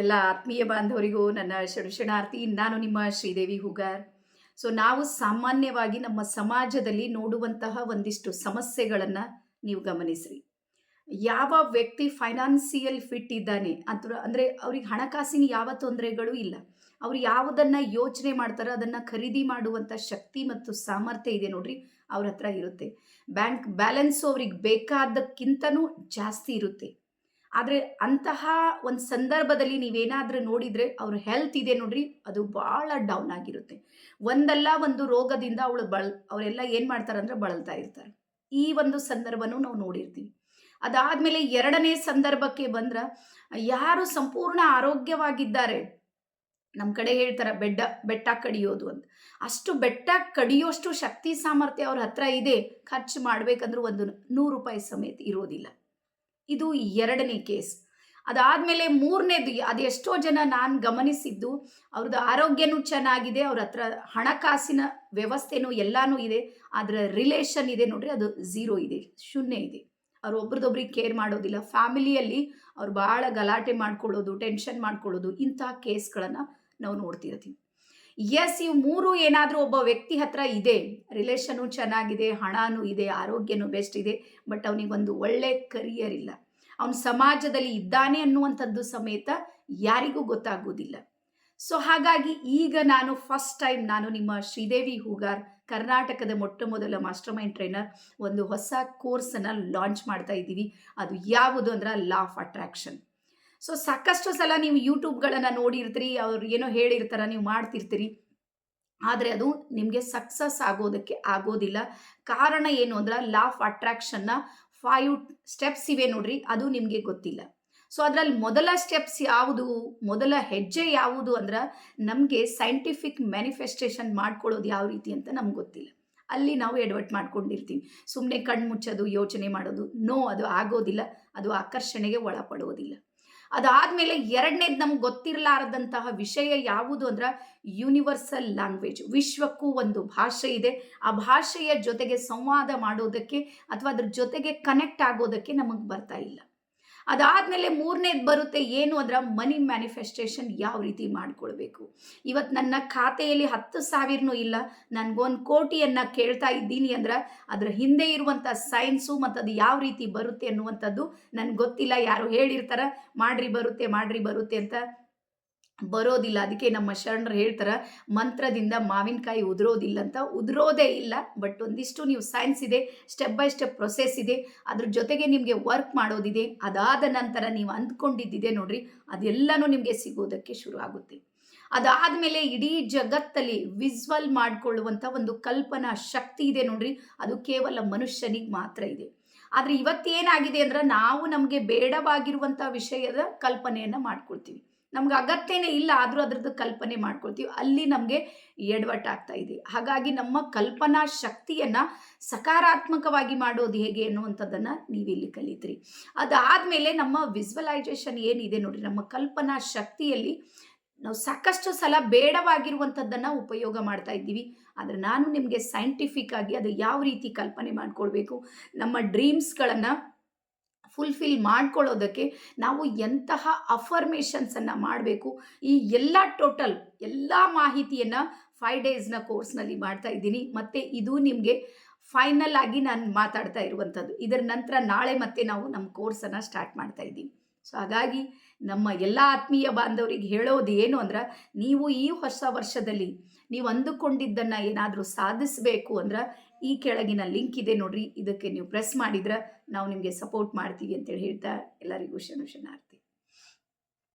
ಎಲ್ಲ ಆತ್ಮೀಯ ಬಾಂಧವರಿಗೂ ನನ್ನ ಶರಣಾರ್ಥಿ ನಾನು ನಿಮ್ಮ ಶ್ರೀದೇವಿ ಹುಗಾರ್. ಸೊ ನಾವು ಸಾಮಾನ್ಯವಾಗಿ ನಮ್ಮ ಸಮಾಜದಲ್ಲಿ ನೋಡುವಂತಹ ಒಂದಿಷ್ಟು ಸಮಸ್ಯೆಗಳನ್ನು ನೀವು ಗಮನಿಸ್ರಿ. ಯಾವ ವ್ಯಕ್ತಿ ಫೈನಾನ್ಸಿಯಲ್ ಫಿಟ್ ಇದ್ದಾನೆ ಅಂತ ಅಂದರೆ ಅವ್ರಿಗೆ ಹಣಕಾಸಿನ ಯಾವ ತೊಂದರೆಗಳು ಇಲ್ಲ. ಅವ್ರು ಯಾವುದನ್ನು ಯೋಚನೆ ಮಾಡ್ತಾರೋ ಅದನ್ನು ಖರೀದಿ ಮಾಡುವಂಥ ಶಕ್ತಿ ಮತ್ತು ಸಾಮರ್ಥ್ಯ ಇದೆ ನೋಡ್ರಿ, ಅವ್ರ ಹತ್ರ ಇರುತ್ತೆ. ಬ್ಯಾಂಕ್ ಬ್ಯಾಲೆನ್ಸು ಅವ್ರಿಗೆ ಬೇಕಾದಕ್ಕಿಂತನೂ ಜಾಸ್ತಿ ಇರುತ್ತೆ. ಆದರೆ ಅಂತಹ ಒಂದು ಸಂದರ್ಭದಲ್ಲಿ ನೀವೇನಾದರೂ ನೋಡಿದರೆ ಅವ್ರ ಹೆಲ್ತ್ ಇದೆ ನೋಡ್ರಿ, ಅದು ಭಾಳ ಡೌನ್ ಆಗಿರುತ್ತೆ. ಒಂದಲ್ಲ ಒಂದು ರೋಗದಿಂದ ಅವಳು ಬಳ, ಅವರೆಲ್ಲ ಏನು ಮಾಡ್ತಾರೆ ಅಂದರೆ ಬಳಲ್ತಾ ಇರ್ತಾರೆ. ಈ ಒಂದು ಸಂದರ್ಭನೂ ನಾವು ನೋಡಿರ್ತೀವಿ. ಅದಾದಮೇಲೆ ಎರಡನೇ ಸಂದರ್ಭಕ್ಕೆ ಬಂದ್ರೆ ಯಾರು ಸಂಪೂರ್ಣ ಆರೋಗ್ಯವಾಗಿದ್ದಾರೆ ನಮ್ಮ ಕಡೆ ಹೇಳ್ತಾರೆ ಬೆಡ್ಡ, ಬೆಟ್ಟ ಕಡಿಯೋದು ಅಂತ. ಅಷ್ಟು ಬೆಟ್ಟ ಕಡಿಯೋಷ್ಟು ಶಕ್ತಿ ಸಾಮರ್ಥ್ಯ ಅವ್ರ ಹತ್ರ ಇದೆ, ಖರ್ಚು ಮಾಡಬೇಕಂದ್ರೂ ಒಂದು ನೂರು ರೂಪಾಯಿ ಸಮೇತ ಇರೋದಿಲ್ಲ. ಇದು ಎರಡನೇ ಕೇಸ್. ಅದಾದಮೇಲೆ ಮೂರನೇದು ಅದೆಷ್ಟೋ ಜನ ನಾನು ಗಮನಿಸಿದ್ದು ಅವ್ರದ್ದು ಆರೋಗ್ಯನೂ ಚೆನ್ನಾಗಿದೆ, ಅವ್ರ ಹತ್ರ ಹಣಕಾಸಿನ ವ್ಯವಸ್ಥೆನೂ ಎಲ್ಲನೂ ಇದೆ ಅದರ ರಿಲೇಷನ್ ಇದೆ ನೋಡ್ರಿ, ಅದು ಝೀರೋ ಇದೆ, ಶೂನ್ಯ ಇದೆ. ಅವ್ರು ಒಬ್ರದೊಬ್ರಿಗೆ ಕೇರ್ ಮಾಡೋದಿಲ್ಲ. ಫ್ಯಾಮಿಲಿಯಲ್ಲಿ ಅವ್ರು ಭಾಳ ಗಲಾಟೆ ಮಾಡ್ಕೊಳ್ಳೋದು ಟೆನ್ಷನ್ ಮಾಡ್ಕೊಳ್ಳೋದು ಇಂಥ ಕೇಸ್ಗಳನ್ನು ನಾವು ನೋಡ್ತಿರ್ತೀವಿ. ಎಸ್ ಇವು ಮೂರು ಏನಾದರೂ ಒಬ್ಬ ವ್ಯಕ್ತಿ ಹತ್ರ ಇದೆ. ರಿಲೇಷನು ಚೆನ್ನಾಗಿದೆ, ಹಣನೂ ಇದೆ, ಆರೋಗ್ಯನೂ ಬೆಸ್ಟ್ ಇದೆ ಬಟ್ ಅವನಿಗೊಂದು ಒಳ್ಳೆ ಕರಿಯರ್ ಇಲ್ಲ. ಅವನು ಸಮಾಜದಲ್ಲಿ ಇದ್ದಾನೆ ಅನ್ನುವಂಥದ್ದು ಸಮೇತ ಯಾರಿಗೂ ಗೊತ್ತಾಗುವುದಿಲ್ಲ ಸೊ ಹಾಗಾಗಿ ಈಗ ನಾನು ಫಸ್ಟ್ ಟೈಮ್ ನಾನು ನಿಮ್ಮ ಶ್ರೀದೇವಿ ಹೂಗಾರ್, ಕರ್ನಾಟಕದ ಮೊಟ್ಟ ಮೊದಲ ಮಾಸ್ಟರ್ ಮೈಂಡ್ ಟ್ರೈನರ್ ಒಂದು ಹೊಸ ಕೋರ್ಸನ್ನು ಲಾಂಚ್ ಮಾಡ್ತಾ ಇದ್ದೀವಿ. ಅದು ಯಾವುದು ಅಂದ್ರೆ ಲಾ ಆಫ್ ಅಟ್ರಾಕ್ಷನ್ ಸೊ ಸಾಕಷ್ಟು ಸಲ ನೀವು ಯೂಟ್ಯೂಬ್ಗಳನ್ನು ನೋಡಿರ್ತೀರಿ, ಅವ್ರು ಏನೋ ಹೇಳಿರ್ತಾರ, ನೀವು ಮಾಡ್ತಿರ್ತೀರಿ. ಆದರೆ ಅದು ನಿಮಗೆ ಸಕ್ಸಸ್ ಆಗೋದಕ್ಕೆ ಆಗೋದಿಲ್ಲ. ಕಾರಣ ಏನು ಅಂದ್ರೆ ಲಾ ಆಫ್ ಅಟ್ರಾಕ್ಷನ್ನ ಫೈವ್ ಸ್ಟೆಪ್ಸ್ ಇವೆ ನೋಡ್ರಿ, ಅದು ನಿಮಗೆ ಗೊತ್ತಿಲ್ಲ. ಸೊ ಅದರಲ್ಲಿ ಮೊದಲ ಸ್ಟೆಪ್ಸ್ ಯಾವುದು, ಮೊದಲ ಹೆಜ್ಜೆ ಯಾವುದು ಅಂದ್ರೆ, ನಮಗೆ ಸೈಂಟಿಫಿಕ್ ಮ್ಯಾನಿಫೆಸ್ಟೇಷನ್ ಮಾಡ್ಕೊಳ್ಳೋದು ಯಾವ ರೀತಿ ಅಂತ ನಮ್ಗೆ ಗೊತ್ತಿಲ್ಲ. ಅಲ್ಲಿ ನಾವು ಎಡವಟ್ ಮಾಡ್ಕೊಂಡಿರ್ತೀವಿ. ಸುಮ್ಮನೆ ಕಣ್ಣು ಮುಚ್ಚೋದು, ಯೋಚನೆ ಮಾಡೋದು ನೋ ಅದು ಆಗೋದಿಲ್ಲ. ಅದು ಆಕರ್ಷಣೆಗೆ ಒಳಪಡುವುದಿಲ್ಲ ಅದಾದಮೇಲೆ ಎರಡನೇದು ನಮ್ಗೆ ಗೊತ್ತಿರಲಾರದಂತಹ ವಿಷಯ ಯಾವುದು ಅಂದ್ರೆ ಯೂನಿವರ್ಸಲ್ ಲ್ಯಾಂಗ್ವೇಜ್ ವಿಶ್ವಕ್ಕೂ ಒಂದು ಭಾಷೆ ಇದೆ. ಆ ಭಾಷೆಯ ಜೊತೆಗೆ ಸಂವಾದ ಮಾಡೋದಕ್ಕೆ ಅಥವಾ ಅದ್ರ ಜೊತೆಗೆ ಕನೆಕ್ಟ್ ಆಗೋದಕ್ಕೆ ನಮಗೆ ಬರ್ತಾ ಇಲ್ಲ. ಅದಾದಮೇಲೆ ಮೂರನೇದು ಬರುತ್ತೆ ಏನು ಅದರ ಮನಿ ಮ್ಯಾನಿಫೆಸ್ಟೇಷನ್ ಯಾವ ರೀತಿ ಮಾಡ್ಕೊಳ್ಬೇಕು. ಇವತ್ತು ನನ್ನ ಖಾತೆಯಲ್ಲಿ ಹತ್ತು ಸಾವಿರನೂ ಇಲ್ಲ, ನನಗೊಂದು ಕೋಟಿಯನ್ನು ಕೇಳ್ತಾ ಇದ್ದೀನಿ ಅಂದ್ರೆ ಅದರ ಹಿಂದೆ ಇರುವಂಥ ಸೈನ್ಸು ಮತ್ತು ಅದು ಯಾವ ರೀತಿ ಬರುತ್ತೆ ಅನ್ನುವಂಥದ್ದು ನನಗೆ ಗೊತ್ತಿಲ್ಲ. ಯಾರು ಹೇಳಿರ್ತಾರ, ಮಾಡ್ರಿ ಬರುತ್ತೆ ಮಾಡ್ರಿ ಬರುತ್ತೆ ಅಂತ ಬರೋದಿಲ್ಲ. ಅದಕ್ಕೆ ನಮ್ಮ ಶರಣರು ಹೇಳ್ತಾರೆ, ಮಂತ್ರದಿಂದ ಮಾವಿನಕಾಯಿ ಉದುರೋದಿಲ್ಲ ಅಂತ. ಉದುರೋದೇ ಇಲ್ಲ, ಬಟ್ ಒಂದಿಷ್ಟು ನೀವು ಸೈನ್ಸ್ ಇದೆ ಸ್ಟೆಪ್ ಬೈ ಸ್ಟೆಪ್ ಪ್ರೊಸೆಸ್ ಇದೆ, ಅದ್ರ ಜೊತೆಗೆ ನಿಮಗೆ ವರ್ಕ್ ಮಾಡೋದಿದೆ. ಅದಾದ ನಂತರ ನೀವು ಅಂದ್ಕೊಂಡಿದ್ದಿದೆ ನೋಡ್ರಿ, ಅದೆಲ್ಲನೂ ನಿಮಗೆ ಸಿಗೋದಕ್ಕೆ ಶುರು ಆಗುತ್ತೆ. ಅದಾದಮೇಲೆ ಇಡೀ ಜಗತ್ತಲ್ಲಿ ವಿಸ್ವಲ್ ಮಾಡಿಕೊಳ್ಳುವಂಥ ಒಂದು ಕಲ್ಪನಾ ಶಕ್ತಿ ಇದೆ ನೋಡ್ರಿ, ಅದು ಕೇವಲ ಮನುಷ್ಯನಿಗೆ ಮಾತ್ರ ಇದೆ. ಆದರೆ ಇವತ್ತೇನಾಗಿದೆ ಅಂದ್ರೆ, ನಾವು ನಮಗೆ ಬೇಡವಾಗಿರುವಂಥ ವಿಷಯದ ಕಲ್ಪನೆಯನ್ನು ಮಾಡ್ಕೊಳ್ತೀವಿ. ನಮ್ಗೆ ಅಗತ್ಯನೇ ಇಲ್ಲ, ಆದರೂ ಅದರದ್ದು ಕಲ್ಪನೆ ಮಾಡ್ಕೊಳ್ತೀವಿ. ಅಲ್ಲಿ ನಮಗೆ ಎಡವಟ್ಟಾಗ್ತಾ ಇದೆ. ಹಾಗಾಗಿ ನಮ್ಮ ಕಲ್ಪನಾ ಶಕ್ತಿಯನ್ನು ಸಕಾರಾತ್ಮಕವಾಗಿ ಮಾಡೋದು ಹೇಗೆ ಅನ್ನುವಂಥದ್ದನ್ನು ನೀವಿಲ್ಲಿ ಕಲಿತ್ರಿ. ಅದಾದಮೇಲೆ ನಮ್ಮ ವಿಜುವಲೈಸೇಷನ್ ಏನಿದೆ ನೋಡಿ ನಮ್ಮ ಕಲ್ಪನಾ ಶಕ್ತಿಯಲ್ಲಿ ನಾವು ಸಾಕಷ್ಟು ಸಲ ಬೇಡವಾಗಿರುವಂಥದ್ದನ್ನು ಉಪಯೋಗ ಮಾಡ್ತಾ ಇದ್ದೀವಿ. ಆದರೆ ನಾನು ನಿಮಗೆ ಸೈಂಟಿಫಿಕ್ ಆಗಿ ಅದು ಯಾವ ರೀತಿ ಕಲ್ಪನೆ ಮಾಡ್ಕೊಳ್ಬೇಕು, ನಮ್ಮ ಡ್ರೀಮ್ಸ್ಗಳನ್ನು ಫುಲ್ಫಿಲ್ ಮಾಡ್ಕೊಳ್ಳೋದಕ್ಕೆ ನಾವು ಎಂತಹ ಅಫರ್ಮೇಷನ್ಸನ್ನು ಮಾಡಬೇಕು. ಈ ಎಲ್ಲ ಟೋಟಲ್ ಎಲ್ಲ ಮಾಹಿತಿಯನ್ನು ಫೈವ್ ಡೇಸ್ನ ಕೋರ್ಸ್ನಲ್ಲಿ ಮಾಡ್ತಾ ಇದ್ದೀನಿ. ಮತ್ತು ಇದು ನಿಮಗೆ ಫೈನಲ್ ಆಗಿ ನಾನು ಮಾತಾಡ್ತಾ ಇರುವಂಥದ್ದು. ಇದರ ನಂತರ ನಾಳೆ ಮತ್ತೆ ನಾವು ನಮ್ಮ ಕೋರ್ಸನ್ನು ಸ್ಟಾರ್ಟ್ ಮಾಡ್ತಾ ಇದ್ದೀವಿ. ಸೊ ಹಾಗಾಗಿ ನಮ್ಮ ಎಲ್ಲ ಆತ್ಮೀಯ ಬಾಂಧವರಿಗೆ ಹೇಳೋದು ಏನು ಅಂದ್ರೆ, ನೀವು ಈ ಹೊಸ ವರ್ಷದಲ್ಲಿ ನೀವು ಅಂದುಕೊಂಡಿದ್ದನ್ನು ಏನಾದರೂ ಸಾಧಿಸಬೇಕು ಅಂದ್ರೆ ಈ ಕೆಳಗಿನ ಲಿಂಕ್ ಇದೆ ನೋಡ್ರಿ. ಇದಕ್ಕೆ ನೀವು ಪ್ರೆಸ್ ಮಾಡಿದ್ರೆ ನಾವು ನಿಮಗೆ ಸಪೋರ್ಟ್ ಮಾಡ್ತೀವಿ ಅಂತೇಳಿ ಹೇಳ್ತಾ ಎಲ್ಲರಿಗೂ ಶನು ಶನಾರ್ಥಿ